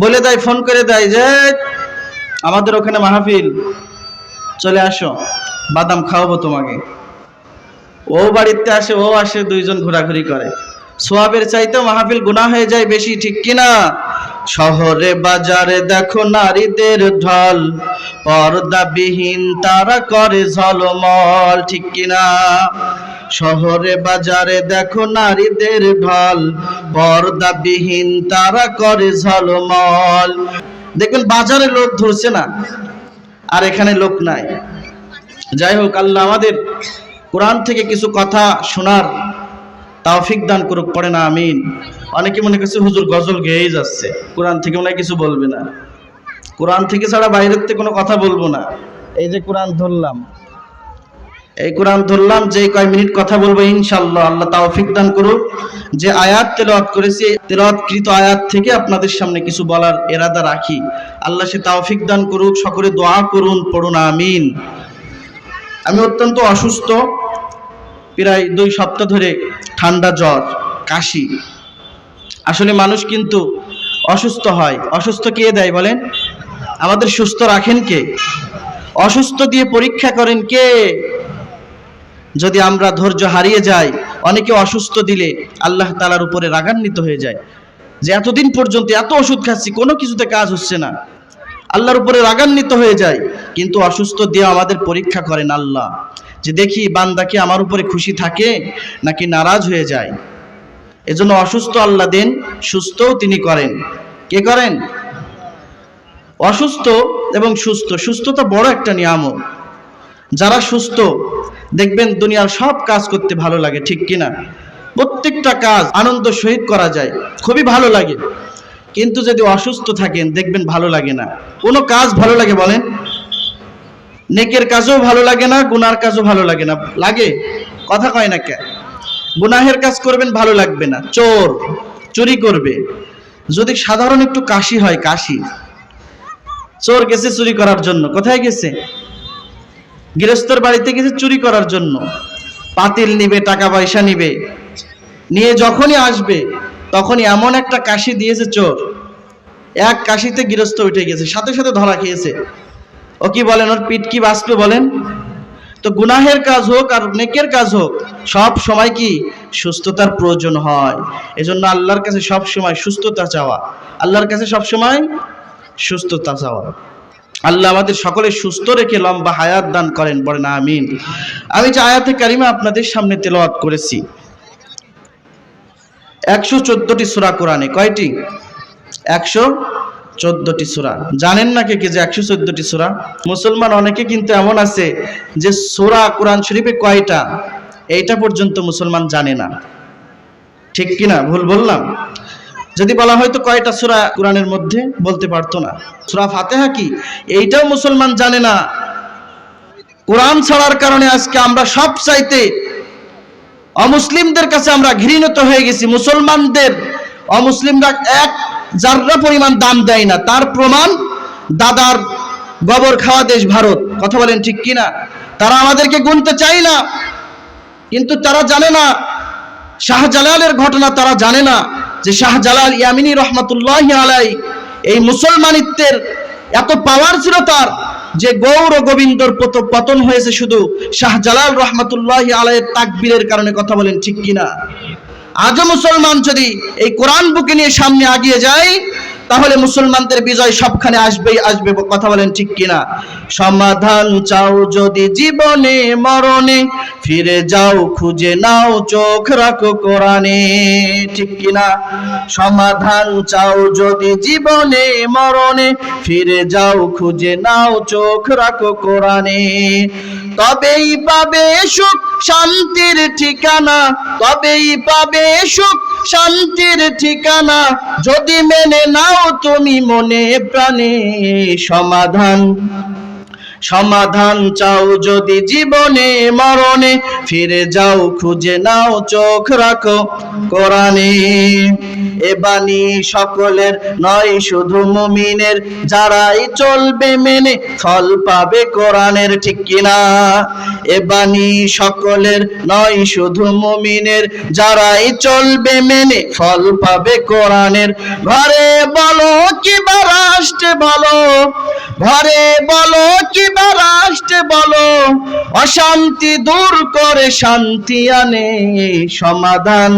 বলে দেয়, ফোন করে দেয় যে, আমাদের ওখানে মাহফিল, চলে আসো, বাদাম খাওয়াবো তোমাকে। ও বাড়িতে আসে, ও আসে, দুইজন ঘোরাঘুরি করে। সোয়াবের চাইতে মাহফিল গুনাহ হয়ে যায় বেশি, ঠিক কিনা শহরে বাজারে দেখো নারীদের ঢল, পর্দাবিহীন তারা করে ঝলমল, ঠিক কিনা শহরে বাজারে দেখো নারীদের ঢল। পর্দাবিহীন তারা করে ঝলমল। দেখবেন বাজারে লোক ধরছে না, আর এখানে লোক নাই। যাই হোক, আল্লাহ আমাদের কোরআন থেকে কিছু কথা শোনার তাওফিক দান করুক, পড়ে না, আমিন। অনেকে মনে করছে, হুজুর, গজল গেয়েই যাচ্ছে। কোরআন থেকে মনে কিছু বলবে না। কোরআন থেকে ছাড়া বাইরের থেকে কোনো কথা বলব না। এই যে কোরআন ধরলাম এই কোরআন ধরলাম, যে কয় মিনিট কথা বলব ইনশাল্লাহ আল্লাহ তাওফিক দান করুক। যে আয়াত তেলাওয়াত করেছি তেলাওয়াতকৃত আয়াত থেকে আপনাদের সামনে কিছু বলার এরাদা রাখি। আল্লাহ সে তাওফিক দান করুক, সকলে দোয়া করুন, পড়ুন, আমিন। আমি অত্যন্ত অসুস্থ, প্রায় দুই সপ্তাহ ধরে ঠান্ডা জ্বর, কাশি। আসলে মানুষ কিন্তু অসুস্থ হয়। অসুস্থ কে দেয় বলেন? আমাদের সুস্থ রাখেন কে? অসুস্থ দিয়ে পরীক্ষা করেন কে? যদি আমরা ধৈর্য হারিয়ে যাই, অনেকে অসুস্থ দিলে আল্লাহ তালার উপরে রাগান্বিত হয়ে যায়। যে এতদিন পর্যন্ত এত ওষুধ খাচ্ছি, কোনো কিছুতে কাজ হচ্ছে না। আল্লাহর উপরে রাগান্বিত হয়ে যায় কিন্তু অসুস্থ দিয়ে আমাদের পরীক্ষা করেন আল্লাহ। যে দেখি বান্দা কি আমার উপরে খুশি থাকে, নাকি নারাজ হয়ে যায়? এজন্য অসুস্থ আল্লাহ দেন, সুস্থও তিনি করেন। কে করেন? অসুস্থ এবং সুস্থ। সুস্থতা বড় একটা নিয়ামত। যারা সুস্থ দেখবেন দুনিয়ার সব কাজ করতে ভালো লাগে, ঠিক কিনা? প্রত্যেকটা কাজ আনন্দ সহিত করা যায়, খুবই ভালো লাগে। কিন্তু যদি অসুস্থ থাকেন, দেখবেন ভালো লাগে না। কোনো কাজ ভালো লাগে বলেন? নেকের কাজও ভালো লাগে না, গুনার কাজও ভালো লাগে না। লাগে? কথা কয় না কে? গুনাহের কাজ করবেন, ভালো লাগবে না। চোর, চুরি করবে। যদি সাধারণ একটু কাশি হয়, কাশি। চোর গেছে চুরি করার জন্য, কোথায় গেছে? গৃহস্থর বাড়িতে গেছে চুরি করার জন্য। পাতিল নিবে, টাকা পয়সা নিবে। নিয়ে যখনই আসবে, তখনই এমন একটা কাশি দিয়েছে চোর। এক কাশিতে গৃহস্থ উঠে গেছে, সাথে সাথে ধরা খেয়েছে। ও কি বলেন, ওর পিঠ কি বাঁচবে বলেন? তো গুনাহের কাজ হোক আর নেকের কাজ হোক, সব সময় কি সুস্থতার প্রয়োজন হয়। এজন্য আল্লাহর কাছে সব সময় সুস্থতা চাওয়া। আল্লাহর কাছে সব সময় সুস্থতা চাওয়া। আল্লাহ আমাদের সকলে সুস্থ রেখে লম্বা হায়াত দান করেন, বলেন আমিন। আমি যে আয়াতে কারিমা আপনাদের সামনে তেলাওয়াত করেছি। একশো চোদ্দটি সুরা কোরআনে, কয়টি? একশো চোদ্দটি সুরা। জানেন না কে কে যে একশো চোদ্দটি সুরা? মুসলমান অনেকে কিন্তু এমন আছে যে সুরা কোরআন শরীফে কয়টা? এইটা পর্যন্ত মুসলমান জানে না। ঠিক কিনা? ভুল বললাম? যদি বলা হয়তো কয়টা সুরা কোরআনের মধ্যে বলতে পারতো না। সুরা ফাতেহা কি? এইটাও মুসলমান জানে না। কোরআন ছাড়ার কারণে আজকে আমরা সব চাইতে অমুসলিমদের কাছে আমরা ঘৃণিত হয়ে গেছি। মুসলমানদের, অমুসলিমরা এক জাররা পরিমাণ দাম দেয় না, তার প্রমাণ দাদার গোবর খাওয়া দেশ ভারত। কথা বলেন ঠিক কিনা? তারা আমাদেরকে গুনতে চাই না, কিন্তু তারা জানে না। শাহজালালের ঘটনা তারা জানে না। যে শাহজালাল ইয়ামিনী রহমতুল্লাহ আলাই এই মুসলমানিত্বের এত পাওয়ার ছিল তার যে গৌর গোবিন্দর পত, পতন হয়েছে শুধু শাহজালাল রহমতুল্লাহ আলাইয়ের তাকবীরের কারণে কথা বলেন ঠিক কিনা? আজও মুসলমান যদি এই কোরআন বুকে নিয়ে সামনে আগিয়ে যায় তাহলে মুসলমানদের বিজয় সবখানে আসবেই, আসবে কথা বলেন ঠিক কিনা? সমাধান চাও যদি জীবনে, মরণে, ফিরে যাও, খুঁজে নাও, চোখ রাখো কোরআনে, ঠিক কিনা? সমাধান চাও যদি জীবনে, মরণে, ফিরে যাও, খুঁজে নাও, চোখ রাখো কোরআনে। তবেই পাবে সুখ, শান্তির ঠিকানা, তবেই পাবে সুখ শান্তির ঠিকানা যদি মেনে নাও তুমি মনে প্রাণে সমাধান। সমাধান চাও যদি জীবনে, মরণে, ফিরে যাও, খুঁজে নাও, চোখ রাখো কোরআনে। এ বাণী সকলের নয়, শুধু মুমিনের। যারাই চলবে মেনে ফল পাবে কোরআনের, ঠিক কিনা? এ বাণী সকলের নয়, শুধু মুমিনের। যারাই চলবে মেনে ফল পাবে কোরআনের। ঘরে বলো কি বা রাষ্ট্রে বলো ঘরে বলো কি বা রাষ্ট্রে বলো অশান্তি দূর করে শান্তি আনে সমাধান।